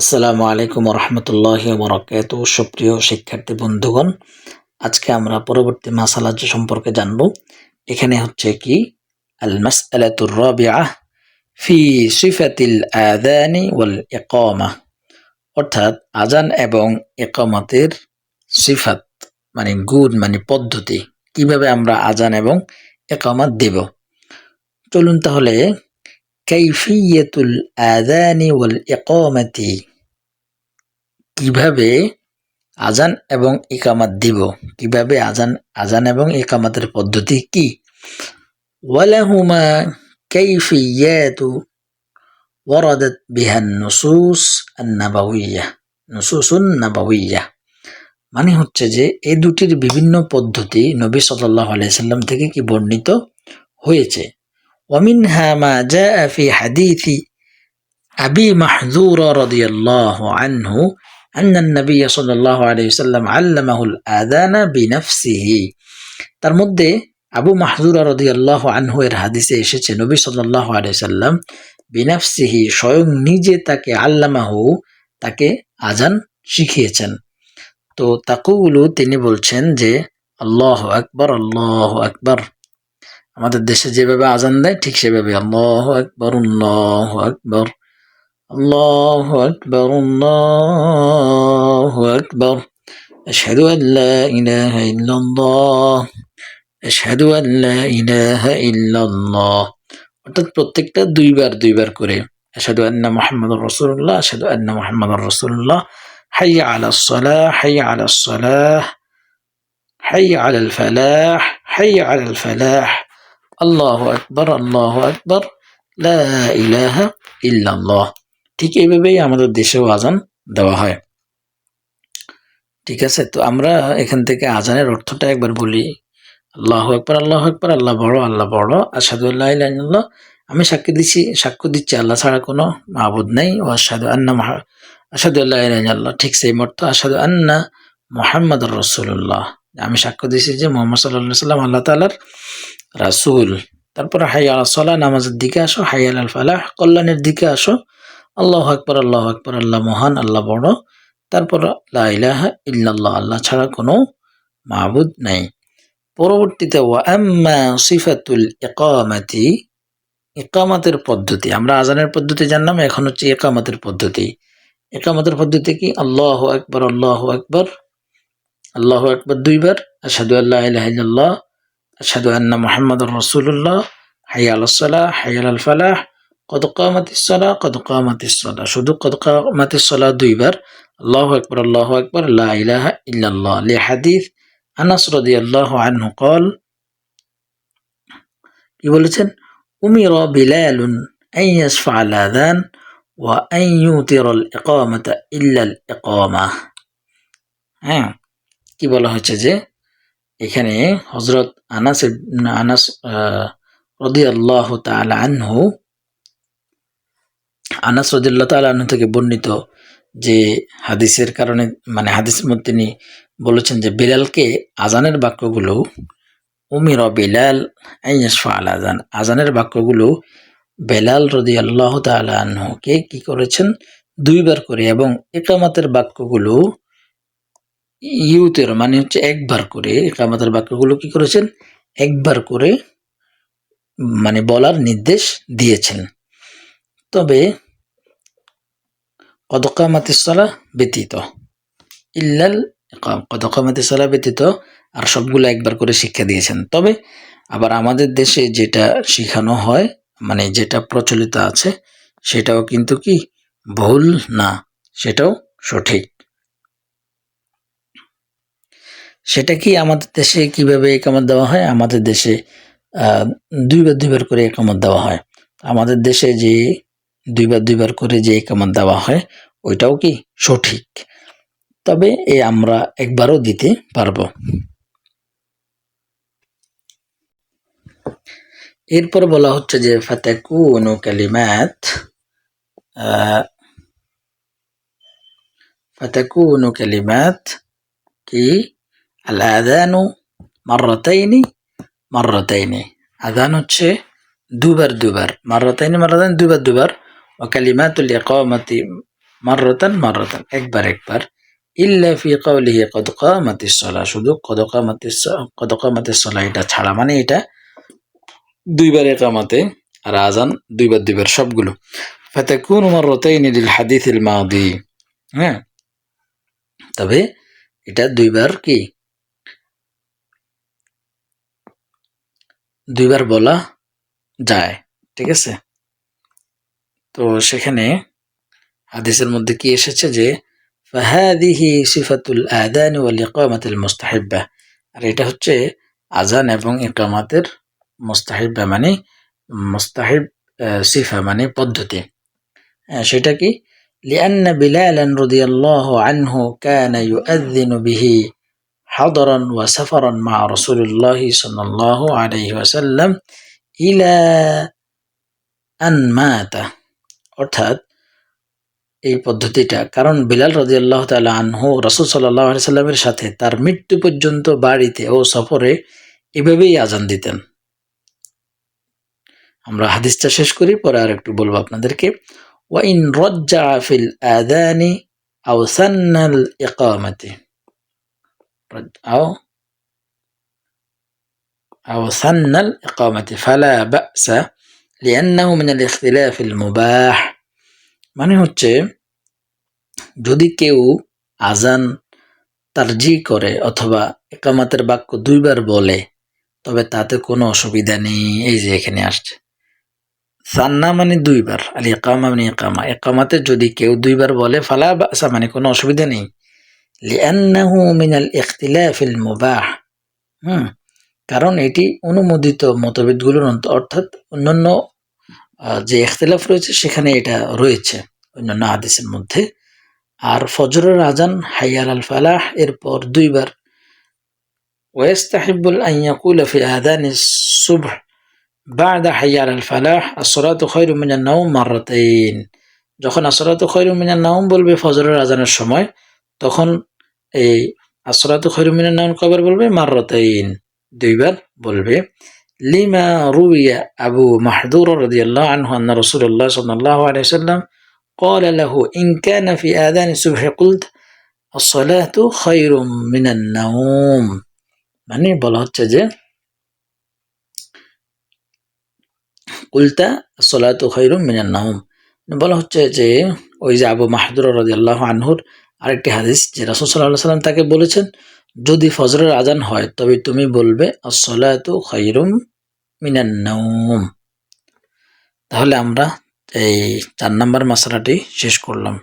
আসসালামু আলাইকুম রহমতুল্লাহ বরকাত সুপ্রিয় শিক্ষার্থী বন্ধুগণ, আজকে আমরা পরবর্তী মাসালা সম্পর্কে জানব, এখানে হচ্ছে কি আল মাসআলাতুর রাবিআ ফি সিফাতিল আযানি ওয়াল ইকামা। অর্থাৎ আজান এবং ইকামতের সিফাত মানে গুণ মানে পদ্ধতি, কীভাবে আমরা আজান এবং ইকামাত দেব। চলুন তাহলে কাইফিয়াতুল আযানি ওয়াল ইকামাতি কীভাবে আজান এবং ইকামাত দিব? কীভাবে আজান আজান এবং ইকামাতের পদ্ধতি কি? ওয়ালাহুমা ওয়ারাদাত বিহান নুসুস আন-নাবাউইয়্যা নুসুসুন নাবাউইয়্যা মানে হচ্ছে যে এই দুটির বিভিন্ন পদ্ধতি নবী সাল্লাল্লাহু আলাইহি সাল্লাম থেকে কি বর্ণিত হয়েছে। ومنها ما جاء في حديث أبي محذور رضي الله عنه أن النبي صلى الله عليه وسلم علمه الآذان بنفسه তার মধ্যে আবু মাহজুরা রদিয়াল্লাহ আনহু এর হাদিসে এসেছে নবী সাল্লাল্লাহু আলাইহি সাল্লাম বিনাফসিহি স্বয়ং নিজে তাকে আল্লামাহু তাকে আজান শিখিয়েছেন তো তাকুগুলো তিনি বলছেন যে আল্লাহ আকবর আল্লাহ আকবর আমাদের দেশে যেভাবে আজান দেয় ঠিক সেভাবে আল্লাহ আকবর আল্লাহ আকবর আল্লাহ আকবর আল্লাহ আকবর أشهد أن لا إله إلا الله أشهد أن لا إله إلا الله অর্থাৎ প্রত্যেকটা দুইবার দুইবার করে আশহাদু আন্না মুহাম্মাদুর রাসূলুল্লাহ আশহাদু আন্না মুহাম্মাদুর রাসূলুল্লাহ হাইয়া আলাস সালাহ হাইয়া আলাস সালাহ হাইয়া আলাল ফালাহ হাইয়া আলাল ফালাহ আল্লাহু আকবার আল্লাহু আকবার ইল্লাল্লাহ। ঠিক এইভাবেই আমাদের দেশেও আজান দেওয়া হয়। ঠিক আছে, তো আমরা এখান থেকে আজানের অর্থটা একবার বলি। আল্লাহ একবার আল্লাহ একবার আল্লাহ বড় আল্লাহ বড়। আসাদুল্লাহ ইল্লাহ আমি সাক্ষী দিচ্ছি সাক্ষ্য দিচ্ছি, আল্লাহ ছাড়া কোনো মাহবুদ নেই। ও আসাদু আন্না আসাদুল্লাহ ঠিক সেই মর্ত আসাদু আন্না মোহাম্মদ রসুল্লাহ আমি সাক্ষ্য দিচ্ছি যে মোহাম্মদ সাল্লাহ সাল্লাম আল্লাহ তালার রাসুল। তারপর হাই আল্লাহ সাল্লাহ নামাজের দিকে আসো হাই আল ফালাহ, কল্যাণের দিকে আসো। আল্লাহ আকবর আল্লাহ আকবর, আল্লাহ মহান, আল্লাহ বড়। তারপর লাইলাহা ইল্লাল্লাহ, আল্লাহ ছাড়া কোনো মাহবুদ নাই। পরবর্তীতে ওয়াম্মা সিফাতুল ইকামাতি, ইকামাতের পদ্ধতি। আমরা আজানের পদ্ধতি জানলাম, এখন হচ্ছে ইকামাতের পদ্ধতি। ইকামাতের পদ্ধতি কি? আল্লাহ আকবর আল্লাহ আকবর আল্লাহ আকবর দুইবার আসাদু আল্লাহ ইল্লাল্লাহ আসাদু আন্না মোহাম্মদ রসুল্লাহ হাইয়া আলাহ হাইয়া আল ফালাহ কদ কামাতিস সালাহ কদ কামাতিস সালাহ শুধু কদ কামাতিস সালাহ দুইবার আল্লাহু আকবার আল্লাহু আকবার লা ইলাহা ইল্লাল্লাহ লিহাদিস আনাস রাদিয়াল্লাহু আনহু قال কি বলেছেন উমির বিলালুন আন ইয়াসফা আল আযান ওয়া আন ইউতির আল ইকামাতা ইল্লা আল ইকামা হ্যাঁ কি বলা হয়েছে যে এখানে হযরত আনাস আনাস রাদিয়াল্লাহু তাআলা আনহু, আনাস রাদিয়াল্লাহু তাআলা আনহু থেকে বর্ণিত যে হাদিসের কারণে মানে মধ্যে তিনি বলেছেন যে বিলালকে আজানের বাক্যগুলো, উমির বিলাল আল আজান আজানের বাক্যগুলো বেলাল রদি আল্লাহ তালকে কি করেছেন? দুইবার করে এবং একামাতের বাক্যগুলো ইউতের মানে হচ্ছে একবার করে একামাতের বাক্যগুলো কি করেছেন? একবার করে মানে বলার নির্দেশ দিয়েছেন। তবে কদকামাতিসলা ব্যতীত, ইল্লাল কদকামাতিসলা ব্যতীত আর সবগুলো একবার করে শিক্ষা দিয়েছেন। তবে আবার আমাদের দেশে যেটা শেখানো হয় মানে যেটা প্রচলিত আছে, সেটাও কিন্তু কি? ভুল না, সেটাও সঠিক। সেটা কি আমাদের দেশে কীভাবে একামত দেওয়া হয়? আমাদের দেশে দুইবার দুইবার করে একামত দেওয়া হয়। আমাদের দেশে যে দুইবার দুইবার করে যে একামত দেওয়া হয়, ওইটাও কি সঠিক? তবে এ আমরা একবারও দিতে পারব। এরপর বলা হচ্ছে যে, ফাতাকুনু কালিমাত ফাতাকুনু কালিমাত কি আদানু মাররাতাইনি মাররাতাইনি আদান হচ্ছে দুবার দুবার মাররাতাইনি মাররাতাইনি দুবার দুবার ওয়াকালিমাতুল ইকামাতি মাররাতান মাররাতান একবার একবার ইল্লা ফি কাউলিহি কদ কামাতিস সালাহ শুধু কদ কামাতিস কদ কামাতিস সালাহ এটা ছাড়া মানে এটা? দুইবার একামাতে আর আজান দুইবার দুইবার সবগুলো। ফাতাকুন মাররাতাইন লিল হাদিসিল মাদি হ্যাঁ? তবে এটা দুইবার কি? দুইবার বলা যায়, ঠিক আছে? তো সেখানে হাদিসের মধ্যে কি এসেছে যে, ফাহাদিহি সিফাতুল আদান ওয়াল ইকামাতুল মুস্তাহিব্বা আর এটা হচ্ছে আজান এবং ইকামাতের মুস্তাহিব্বা মানে মুস্তাহিব সিফা মানে পদ্ধতি। হ্যাঁ, সেটা কি? লিআন্না বিলালান রাদিয়াল্লাহু আনহু কানা ইউআযযিনু বিহি حضرا وسفرا مع رسول الله صلى الله عليه وسلم إلى أن مات অর্থাৎ এই পদ্ধতিটা কারণ বিলাল রাজিয়াল্লাহ তালা আনহু রসুল সাল্লাহ সাল্লামের সাথে তার মৃত্যু পর্যন্ত বাড়িতে ও সফরে এভাবেই আজান দিতেন আমরা হাদিসটা শেষ করি পরে আর একটু বলবো আপনাদেরকে ওয়াইন রজ্জা ফিল আদানি আও সান্নাল ইকামাতি আও أو ثن الإقامة فلا بأس لأنه من الاختلاف المباح মানে হচ্ছে যদি কেউ আজান তারজি করে অথবা একামাতের বাক্য দুইবার বলে তবে তাতে কোনো অসুবিধা নেই এই যে এখানে আসছে সান্না মানে দুইবার আল একামা মানে একামা একামাতে যদি কেউ দুইবার বলে ফালা বাসা মানে কোনো অসুবিধা নেই লিআন্নাহু মিনাল ইখতিলাফিল মুবাহ হুম কারণ এটি অনুমোদিত মতভেদগুলোর অন্ত- অর্থাৎ অন্যান্য আহ, যে ইখতিলাফ রয়েছে সেখানে এটা রয়েছে অন্যান্য হাদিসের মধ্যে আর ফজরের আজান হাইয়ার আল ফালাহ এরপর দুইবার ويستحب أن يقول في آذان الصبح بعد حي على الفلاح الصلاة خير من النوم مرتين যখন আসরাত খৈরু মিনান নাউম বলবে ফজরের আজানের সময় তখন এই আসরাত খৈরু মিনান নাউম কবার বলবে মাররাতাইন দুইবার বলবে লিমা রুইয়া আবু মাহদুর রাদিয়াল্লাহু আনহু আন্না রাসূলুল্লাহ সাল্লাল্লাহু আলাইহি সাল্লাম قال له إن كان في آذان الصبح قلت الصلاة خير من النوم মানে বলা হচ্ছে যে কুলতা সলাতু খৈরুম মিনান নাউম বলা হচ্ছে যে ওই যে আবু মাহদুর রাদিয়াল্লাহু আনহুর আরেকটি হাদিস যে রাসুল সাল্লাহ সাল্লাম তাকে বলেছেন, যদি ফজরের আজান হয়, তবে তুমি বলবে, আসসালাতু খৈরুম মিনান নাউম তাহলে আমরা এই চার নম্বর মশলাটি শেষ করলাম।